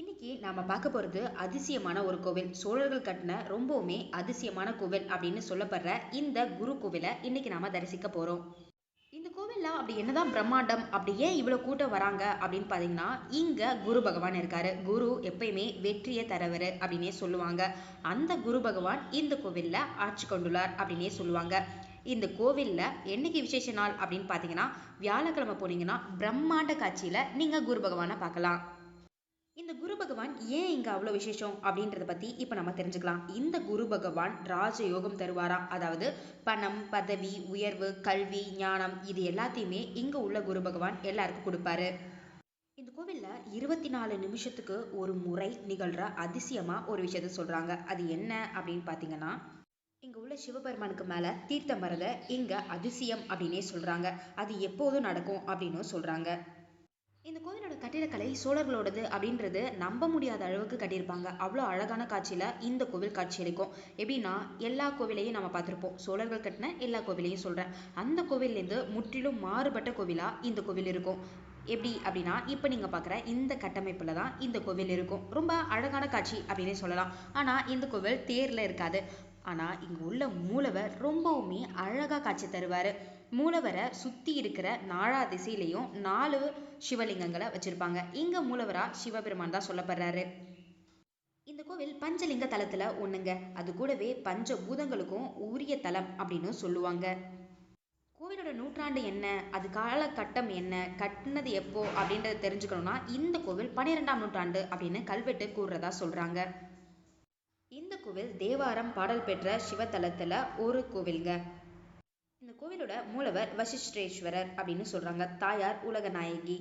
இன்னைக்கு நாம பார்க்க போறது அதிசயமான ஒரு கோவில். சோழர்கள் கட்டின ரொம்பவுமே அதிசயமான கோவில் அப்படின்னு சொல்லப்படுற இந்த குரு கோவிலை இன்னைக்கு நாம தரிசிக்க போறோம். இந்த கோவிலில் அப்படி என்னதான் பிரம்மாண்டம் அப்படி ஏன் இவ்வளோ கூட்டம் வராங்க அப்படின்னு பார்த்தீங்கன்னா இங்கே குரு பகவான் இருக்காரு. குரு எப்பயுமே வெற்றியை தரவர் அப்படின்னே சொல்லுவாங்க. அந்த குரு பகவான் இந்த கோவிலில் ஆட்சி கொண்டுள்ளார் அப்படின்னே சொல்லுவாங்க. இந்த கோவிலில் என்னைக்கு விசேஷ நாள் அப்படின்னு பார்த்தீங்கன்னா வியாழக்கிழமை போனீங்கன்னா பிரம்மாண்ட காட்சியில் நீங்கள் குரு பகவானை பார்க்கலாம். இந்த குரு பகவான் ஏன் இங்கே அவ்வளோ விசேஷம் அப்படின்றத பற்றி இப்போ நம்ம தெரிஞ்சுக்கலாம். இந்த குரு பகவான் ராஜயோகம் தருவாரா? அதாவது பணம் பதவி உயர்வு கல்வி ஞானம் இது எல்லாத்தையுமே இங்கே உள்ள குரு பகவான் எல்லாருக்கும் கொடுப்பாரு. இந்த கோவில்ல இருபத்தி நாலு நிமிஷத்துக்கு ஒரு முறை நிகழ்கிற அதிசயமாக ஒரு விஷயத்த சொல்கிறாங்க அது என்ன அப்படின்னு பார்த்தீங்கன்னா இங்கே உள்ள சிவபெருமானுக்கு மேலே தீர்த்தம் வரத இங்கே அதிசயம் அப்படின்னே சொல்கிறாங்க அது எப்போதும் நடக்கும் அப்படின்னு சொல்கிறாங்க இந்த கோவிலோட கட்டிடக்கலை சோழர்களோடது அப்படின்றது நம்ப முடியாத அளவுக்கு கட்டியிருப்பாங்க. அவ்வளோ அழகான காட்சியில் இந்த கோவில் காட்சியளிக்கும். எப்படின்னா எல்லா கோவிலையும் நம்ம பார்த்துருப்போம். சோழர்கள் கட்டின எல்லா கோவிலையும் சொல்கிறேன் அந்த கோவிலேருந்து முற்றிலும் மாறுபட்ட கோவிலா இந்த கோவில் இருக்கும். எப்படி அப்படின்னா இப்போ நீங்கள் பார்க்குற இந்த கட்டமைப்பில் தான் இந்த கோவில் இருக்கும். ரொம்ப அழகான காட்சி அப்படின்னே சொல்லலாம். ஆனால் இந்த கோவில் தேரில் இருக்காது. ஆனால் இங்கே உள்ள மூலவர் ரொம்பவுமே அழகாக காட்சி தருவார். மூலவரை சுற்றி இருக்கிற நாலா திசையிலையும் நாலு சிவலிங்கங்களை வச்சுருப்பாங்க. இங்கே மூலவராக சிவபெருமான் தான் சொல்லப்படுறாரு. இந்த கோவில் பஞ்சலிங்க தலத்தில் ஒன்றுங்க அது கூடவே பஞ்ச பூதங்களுக்கும் உரிய தலம் அப்படின்னு சொல்லுவாங்க. கோவிலோட நூற்றாண்டு என்ன? அது காலகட்டம் என்ன? கட்டினது எப்போ? அப்படின்றத தெரிஞ்சுக்கணும்னா இந்த கோவில் பன்னிரெண்டாம் நூற்றாண்டு அப்படின்னு கல்வெட்டு கூறுறதா சொல்கிறாங்க இந்த கோவில் தேவாரம் பாடல் பெற்ற சிவத்தலத்தில் ஒரு கோவில்ங்க. இந்த கோவிலோட மூலவர் வசிஷ்டேஸ்வரர் அப்படின்னு சொல்கிறாங்க தாயார் உலக நாயகி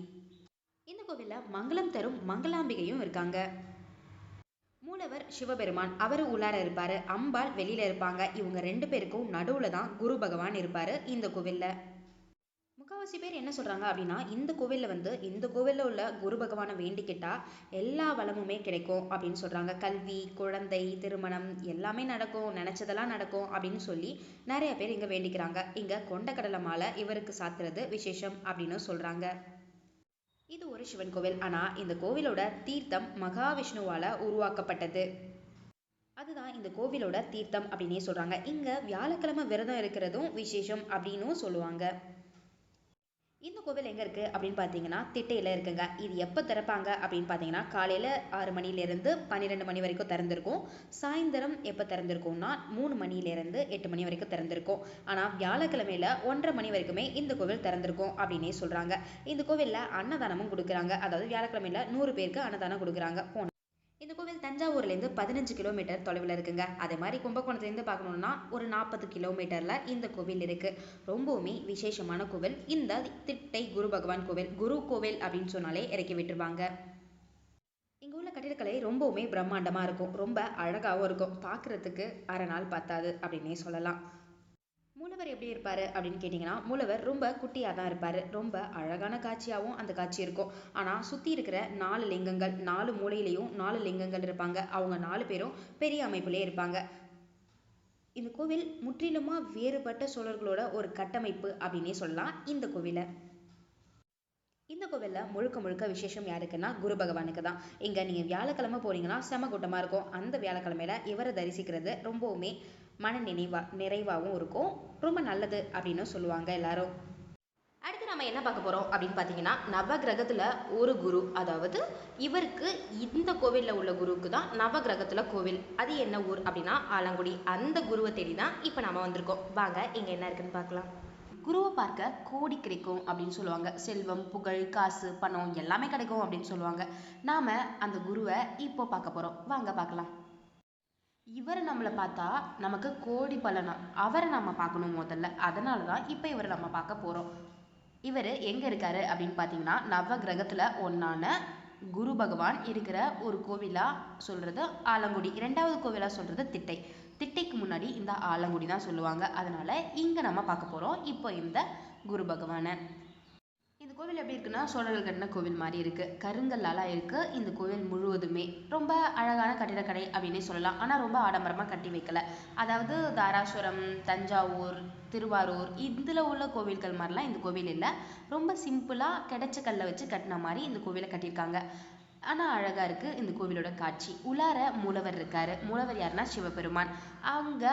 இந்த கோவிலில் மங்களம் தரும் மங்களாம்பிகையும் இருக்காங்க. மூலவர் சிவபெருமான் அவர் உள்ளார இருப்பாரு. அம்பாள் வெளியில இருப்பாங்க. இவங்க ரெண்டு பேருக்கும் நடுவில் தான் குரு பகவான் இருப்பாரு இந்த கோவிலில். முக்காவாசி பேர் என்ன சொல்கிறாங்க அப்படின்னா இந்த கோவிலில் வந்து இந்த கோவிலில் உள்ள குரு பகவானை வேண்டிக்கிட்டால் எல்லா வளமுமே கிடைக்கும் அப்படின்னு சொல்கிறாங்க கல்வி குழந்தை திருமணம் எல்லாமே நடக்கும் நினச்சதெல்லாம் நடக்கும் அப்படின்னு சொல்லி நிறைய பேர் இங்கே வேண்டிக்கிறாங்க. இங்கே கொண்டக்கடலை மாலை இவருக்கு சாத்துறது விசேஷம் அப்படின்னு சொல்கிறாங்க இது ஒரு சிவன் கோவில். ஆனால் இந்த கோவிலோட தீர்த்தம் மகாவிஷ்ணுவால் உருவாக்கப்பட்டது. அதுதான் இந்த கோவிலோட தீர்த்தம் அப்படின்னே சொல்கிறாங்க இங்கே வியாழக்கிழமை விரதம் இருக்கிறதும் விசேஷம் அப்படின்னும் சொல்லுவாங்க. இந்த கோவில் எங்கே இருக்குது அப்படின்னு பார்த்தீங்கன்னா திட்டையில் இருக்குங்க. இது எப்போ திறப்பாங்க அப்படின்னு பார்த்தீங்கன்னா காலையில் ஆறு மணிலேருந்து பன்னிரெண்டு மணி வரைக்கும் திறந்திருக்கும். சாயந்தரம் எப்போ திறந்திருக்கும்னா மூணு மணில இருந்து எட்டு மணி வரைக்கும் திறந்திருக்கும். ஆனால் வியாழக்கிழமையில் ஒன்றரை மணி வரைக்குமே இந்த கோவில் திறந்திருக்கும் அப்படின்னே சொல்கிறாங்க இந்த கோவிலில் அன்னதானமும் கொடுக்குறாங்க. அதாவது வியாழக்கிழமையில் நூறு பேருக்கு அன்னதானம் கொடுக்குறாங்க. போன இந்த கோவில் தஞ்சாவூர்லேருந்து பதினஞ்சு கிலோமீட்டர் தொலைவில் இருக்குங்க. அதே மாதிரி கும்பகோணத்துலேருந்து பார்க்கணுன்னா ஒரு நாற்பது கிலோமீட்டரில் இந்த கோவில் இருக்குது ரொம்பவுமே விசேஷமான கோவில். இந்த திட்டை குரு பகவான் கோவில் குரு கோவில் அப்படின்னு சொன்னாலே இறக்கி விட்டுருவாங்க. இங்கே உள்ள கட்டிடக்கலை ரொம்பவுமே பிரம்மாண்டமாக இருக்கும். ரொம்ப அழகாகவும் இருக்கும். பார்க்குறதுக்கு அரை நாள் பத்தாது அப்படின்னே சொல்லலாம். மூலவர் எப்படி இருப்பார் அப்படின்னு கேட்டிங்கன்னா மூலவர் ரொம்ப குட்டியாக தான் இருப்பார். ரொம்ப அழகான காட்சியாகவும் அந்த காட்சி இருக்கும். ஆனால் சுற்றி இருக்கிற நாலு லிங்கங்கள் நாலு மூலையிலையும் நாலு லிங்கங்கள் இருப்பாங்க. அவங்க நாலு பேரும் பெரிய அமைப்புலேயே இருப்பாங்க. இந்த கோவில் முற்றிலுமாக வேறுபட்ட சோழர்களோட ஒரு கட்டமைப்பு அப்படின்னே சொல்லலாம் இந்த கோவிலை. இந்த கோவிலில் முழுக்க முழுக்க விசேஷம் யாருக்குன்னா குரு பகவானுக்கு தான். இங்கே நீங்கள் வியாழக்கிழமை போனீங்கன்னா செம கூட்டமாக இருக்கும். அந்த வியாழக்கிழமையில இவரை தரிசிக்கிறது ரொம்பவுமே மன நினைவா நிறைவாகவும் இருக்கும். ரொம்ப நல்லது அப்படின்னு சொல்லுவாங்க எல்லாரும். அடுத்து நம்ம என்ன பார்க்க போகிறோம் அப்படின்னு பார்த்தீங்கன்னா நவகிரகத்தில் ஒரு குரு அதாவது இவருக்கு இந்த கோவிலில் உள்ள குருவுக்கு தான் நவகிரகத்தில் கோவில். அது என்ன ஊர் அப்படின்னா ஆலங்குடி. அந்த குருவை தேடி தான் இப்போ நம்ம வந்திருக்கோம். வாங்க இங்கே என்ன இருக்குன்னு பார்க்கலாம். குருவை பார்க்க கோடி கிடைக்கும் அப்படின்னு சொல்லுவாங்க. செல்வம் புகழ் காசு பணம் எல்லாமே கிடைக்கும் அப்படின்னு சொல்லுவாங்க. நாம் அந்த குருவை இப்போ பார்க்க போகிறோம் வாங்க பார்க்கலாம். இவர் நம்மளை பார்த்தா நமக்கு கோடி பலனா. அவரை நம்ம பார்க்கணும் முதல்ல. அதனால தான் இப்போ இவரை நம்ம பார்க்க போகிறோம் இவர் எங்கே இருக்காரு அப்படின்னு பார்த்தீங்கன்னா நவ கிரகத்தில் ஒன்றான குரு பகவான் இருக்கிற ஒரு கோவிலாக சொல்கிறது ஆலங்குடி. இரண்டாவது கோவிலாக சொல்கிறது திட்டை. திட்டைக்கு முன்னாடி இந்த ஆலங்குடி தான் சொல்லுவாங்க. அதனால் இங்கே நம்ம பார்க்க போகிறோம் இப்போ இந்த குரு பகவானை. இந்த கோவில் எப்படி இருக்குன்னா சோழர்கள் கட்டின கோவில் மாதிரி இருக்கு. கருங்கல்லால இருக்கு. இந்த கோவில் முழுவதுமே ரொம்ப அழகான கட்டிடக்கலை அப்படின்னே சொல்லலாம். ஆனா ரொம்ப ஆடம்பரமா கட்டி வைக்கல. அதாவது தாராசுரம் தஞ்சாவூர் திருவாரூர் இதில் உள்ள கோவில்கள் மாதிரிலாம் இந்த கோவில் இல்லை. ரொம்ப சிம்பிளாக கிடைச்ச கல்லை வச்சு கட்டின மாதிரி இந்த கோவிலை கட்டியிருக்காங்க. ஆனால் அழகாக இருக்குது இந்த கோவிலோட காட்சி. உலார மூலவர் இருக்காரு. மூலவர் யாருன்னா சிவபெருமான். அவங்க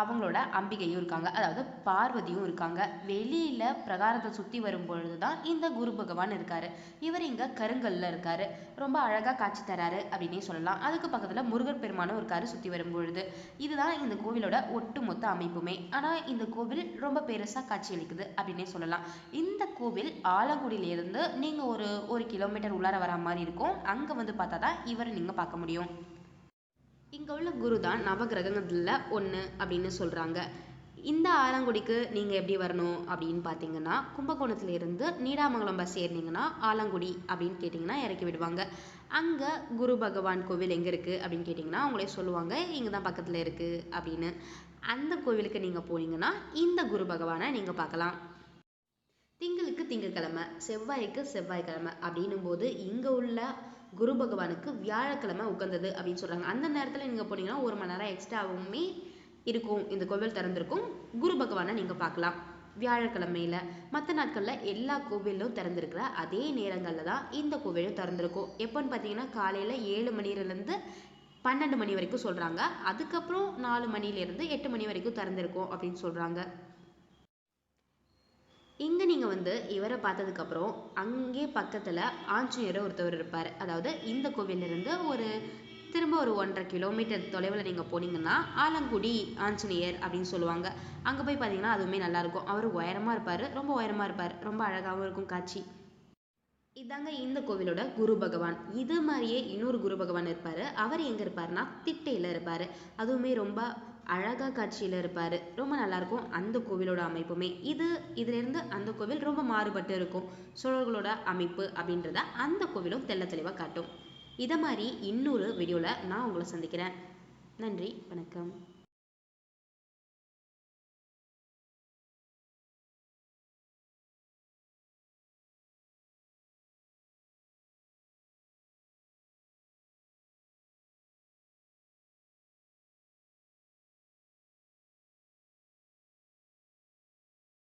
அவங்களோட அம்பிகையும் இருக்காங்க. அதாவது பார்வதியும் இருக்காங்க. வெளியில் பிரகாரத்தை சுற்றி வரும்பொழுது தான் இந்த குரு பகவான் இருக்காரு. இவர் இங்கே கருங்கல்ல இருக்காரு. ரொம்ப அழகாக காட்சி தராரு அப்படின்னே சொல்லலாம். அதுக்கு பக்கத்தில் முருகர் பெருமானும் இருக்காரு சுற்றி வரும்பொழுது. இதுதான் இந்த கோவிலோட ஒட்டுமொத்த அமைப்புமே. ஆனால் இந்த கோவில் ரொம்ப பெருசாக காட்சி அளிக்குது அப்படின்னே சொல்லலாம். இந்த கோவில் ஆலங்குடியிலேருந்து நீங்கள் ஒரு ஒரு கிலோமீட்டர் உள்ளார வர மாதிரி இருக்கும். அங்கே வந்து பார்த்தா தான் இவரை நீங்கள் பார்க்க முடியும். இங்கே உள்ள குரு தான் நவகிரகங்களில் ஒன்று அப்படின்னு சொல்கிறாங்க இந்த ஆலங்குடிக்கு நீங்கள் எப்படி வரணும் அப்படின்னு பார்த்தீங்கன்னா கும்பகோணத்தில் இருந்து நீடாமங்கலம் பஸ் ஏறினீங்கன்னா ஆலங்குடி அப்படின்னு கேட்டிங்கன்னா இறக்கி விடுவாங்க. அங்கே குரு பகவான் கோவில் எங்கே இருக்குது அப்படின்னு கேட்டிங்கன்னா அவங்களே சொல்லுவாங்க இங்கே தான் பக்கத்தில் இருக்குது அப்படின்னு. அந்த கோவிலுக்கு நீங்கள் போனீங்கன்னா இந்த குரு பகவானை நீங்கள் பார்க்கலாம். திங்களுக்கு திங்கட்கிழமை செவ்வாய்க்கு செவ்வாய்க்கிழமை அப்படின்னும் போது இங்கே உள்ள குரு பகவானுக்கு வியாழக்கிழமை உகந்தது அப்படின்னு சொல்றாங்க. அந்த நேரத்துல நீங்க போனீங்கன்னா ஒரு மணி நேரம் எக்ஸ்ட்ராவுமே இருக்கும். இந்த கோவில் திறந்திருக்கும். குரு பகவானை நீங்க பார்க்கலாம். வியாழக்கிழமையில மற்ற நாட்கள்ல எல்லா கோவிலும் திறந்திருக்கிற அதே நேரங்கள்ல தான் இந்த கோவிலும் திறந்திருக்கும். எப்போன்னு பார்த்தீங்கன்னா காலையில ஏழு மணில இருந்து பன்னெண்டு மணி வரைக்கும் சொல்றாங்க. அதுக்கப்புறம் நாலு மணிலேருந்து எட்டு மணி வரைக்கும் திறந்திருக்கும் அப்படின்னு சொல்றாங்க. இங்கே நீங்கள் வந்து இவரை பார்த்ததுக்கப்புறம் அங்கே பக்கத்தில் ஆஞ்சநேயர் ஒருத்தவர் இருப்பார். அதாவது இந்த கோவிலிருந்து ஒரு திரும்ப ஒரு ஒன்றரை கிலோமீட்டர் தொலைவில் நீங்கள் போனீங்கன்னா ஆலங்குடி ஆஞ்சநேயர் அப்படின்னு சொல்லுவாங்க. அங்கே போய் பார்த்தீங்கன்னா அதுவுமே நல்லாயிருக்கும். அவர் உயரமாக இருப்பார். ரொம்ப உயரமாக இருப்பார். ரொம்ப அழகாகவும் இருக்கும் காட்சி. இதாங்க இந்த கோவிலோட குரு பகவான். இது மாதிரியே இன்னொரு குரு பகவான் இருப்பார். அவர் எங்கே இருப்பாருன்னா திட்டையில் இருப்பார். அதுவுமே ரொம்ப அழகாக காட்சியில் இருப்பார். ரொம்ப நல்லா இருக்கும் அந்த கோவிலோட அமைப்புமே. இது இதுலேருந்து அந்த கோவில் ரொம்ப மாறுபட்டு இருக்கும். சோழர்களோட அமைப்பு அப்படின்றத அந்த கோவிலும் தெள்ள தெளிவாக காட்டும். இதை மாதிரி இன்னொரு வீடியோவில் நான் உங்களை சந்திக்கிறேன். நன்றி வணக்கம்.